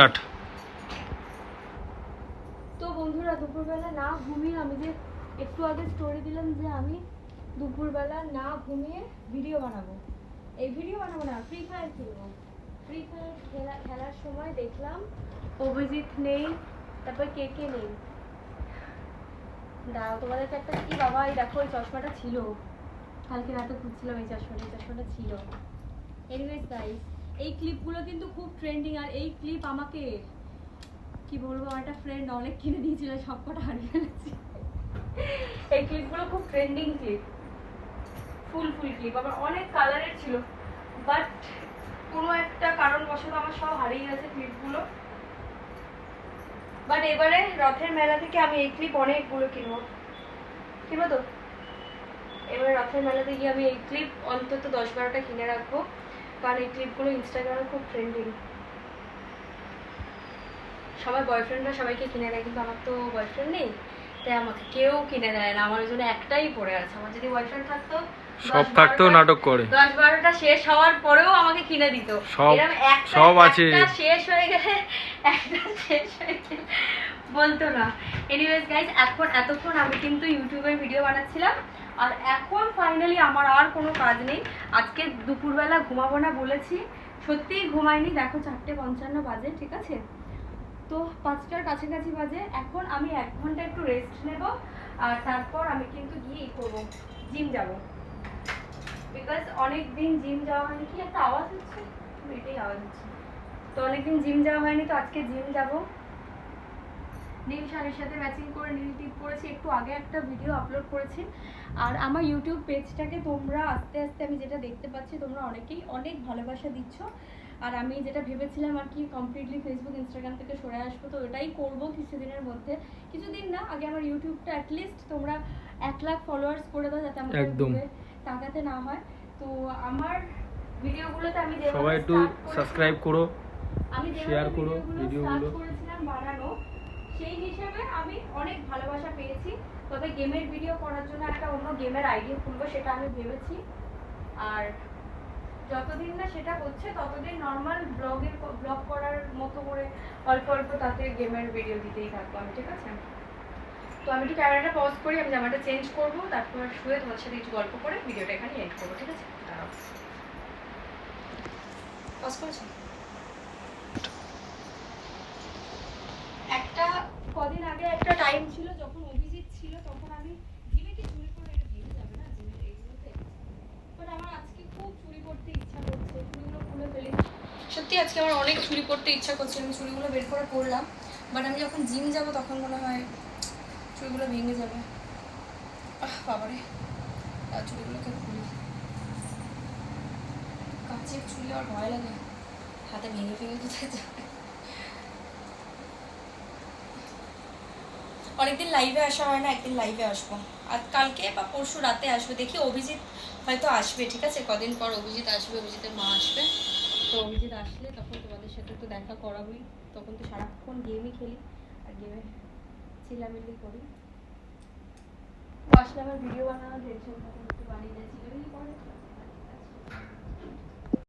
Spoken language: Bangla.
স্টার্ট তো বন্ধুরা, দুপুরবেলা না ঘুমিয়ে আমি যে একটু আগে স্টোরি দিলাম যে আমি দুপুরবেলা না ঘুমিয়ে ভিডিও বানাবো। এই ভিডিও বানাবো না ফ্রি ফায়ার খেলব। ফ্রি ফায়ার খেলা, খেলার সময় দেখলাম অভিজিৎ নেই, তারপর কে কে নেই? দাঁড়াও, তোমাদেরকে একটা কি বাবা, এই দেখো, এই চশমাটা ছিল। কালকে রাতে খুঁজছিলাম এই চশমাটা এই চশমাটা ছিল। এনিওয়েজ গাইস এই ক্লিপগুলো কিন্তু খুব ট্রেন্ডিং আর এই ক্লিপ আমাকে, কি বলব একটা ফ্রেন্ড অনেক কিনে দিয়েছিল সব কটা হারিয়ে ফেলেছি। এই ক্লিপগুলো খুব trending clip full full clip আমার অনেক কালারের ছিল। বাট কোনো একটা কারণবশত আমার সব হারিয়ে গেছে ক্লিপগুলো বাট এবারে রথের মেলা থেকে আমি এই ক্লিপ অনেকগুলো কিনবো। কিনবো তো? এবারে রথের মেলাতে গিয়ে আমি এই ক্লিপ অন্তত দশ বারোটা কিনে রাখব। কারণ এই ক্লিপগুলো ইনস্টাগ্রামে খুব ট্রেন্ডিং সবাই বয়ফ্রেন্ডরা সবাইকে কিনে দেয় কিন্তু আমার তো বয়ফ্রেন্ড নেই তাই আমাকে কেউ কিনে দেয় না আমার জন্য একটাই পড়ে আছে। আমার যদি বয়ফ্রেন্ড থাকতো সব 10 থাকতেও নাটক করে। দশ বারোটা শেষ হওয়ার পরেও আমাকে কিনে দিত। সব- সব আছে। শেষ হয়ে গেলে একটা শেষ হয়ে গেলে বলতো না। এনিওয়েজ গাইজ এখন এতক্ষণ আমি কিন্তু ইউটিউবে ভিডিও বানাচ্ছিলাম। আর এখন ফাইনালি আমার আর কোনো কাজ নেই। আজকে দুপুরবেলা ঘুমাবো না বলেছি। সত্যিই ঘুমাইনি। দেখো চারটে পঞ্চান্ন বাজে, ঠিক আছে? তো পাঁচটার কাছাকাছি বাজে। এখন আমি এক ঘণ্টা একটু রেস্ট নেব, আর তারপর আমি কিন্তু গিয়ে ই করব। জিম যাব। বিকজ অনেক দিন জিম যাওয়া হয়নি। কি একটা আওয়াজ হচ্ছে? এটাই আওয়াজ হচ্ছে। তো অনেকদিন জিম যাওয়া হয়নি, তো আজকে জিম যাব। নীল শাড়ির সাথে ম্যাচিং করে নীল টিপ করেছি একটু আগে একটা ভিডিও আপলোড করেছি। আর আমার ইউটিউব পেজটাকে তোমরা আস্তে আস্তে আমি যেটা দেখতে পাচ্ছি তোমরা অনেকেই অনেক ভালোবাসা দিচ্ছ। আর আমি যেটা ভেবেছিলাম আর কি কমপ্লিটলি ফেসবুক ইনস্টাগ্রাম থেকে সরে আসব তো ওটাই করব কিছুদিনের মধ্যে। কিছুদিন না আগে আমার ইউটিউবটা অ্যাটলিস্ট তোমরা এক লাখ ফলোয়ার্স করে দাও যাতে। ঘুরে তাকাতে না হয়। তো আমার ভিডিওগুলোতে আমি সবাই একটু সাবস্ক্রাইব করো share করো ভিডিওগুলো করেছিলাম বানানো সেই হিসেবে আমি অনেক ভালোবাসা পেয়েছি। তবে গেমের ভিডিও করার জন্য একটা অন্য গেমের আইডিয়া খুলবো সেটা আমি ভেবেছি। আর যতদিন না সেটা হচ্ছে, ততদিন নর্মাল ব্লগের ব্লগ করার মতো করে অল্প অল্প তাতে গেমের ভিডিও দিতেই থাকব আমি, ঠিক আছে? তো আমি একটু ক্যামেরাটা পজ করি, আমি জামাটা চেঞ্জ করব, তারপর শুয়ে তোমার সাথে একটু গল্প করে ভিডিওটা এখানে এন্ড করব, ঠিক আছে? পজ করেছ একটা কদিন আগে একটা টাইম ছিল, যখন অভিজিৎ ছিল, তখন আমি জিমে কি চুরি করে এটা ভেঙে যাবে না জিমের এইগুলোতে বাট আমার আজকে খুব চুরি করতে ইচ্ছা করছে, চুরিগুলো খুলে ফেলি। সত্যি আজকে আমার অনেক চুরি করতে ইচ্ছা করছে, আমি চুরিগুলো বের করে করলাম বাট আমি যখন জিম যাব, তখন মনে হয় চুরিগুলো ভেঙে যাবে। আহ, বাবারে চুরিগুলোকে খুলি কাঁচের চুরি আর ভয় লাগে। হাতে ভেঙে ভেঙে কোথায় যাবে? অনেকদিন লাইভে আসা হয় না, একদিন লাইভে আসব। আর কালকে বা পরশু রাতে আসবে, দেখি অভিজিৎ হয়তো আসবে, ঠিক আছে? কদিন পর অভিজিৎ আসবে, অভিজিতের মা আসবে। তো অভিজিৎ আসলে তখন তোমাদের সাথে তো দেখা করাবই। তখন তো সারাক্ষণ গেমই খেলি, আর গেমে চিলামিলি করি। আসলে আমার ভিডিও বানানোর টেনশন থাকে, একটু বানিয়ে দেয়, চিল্লামিল্লি করে।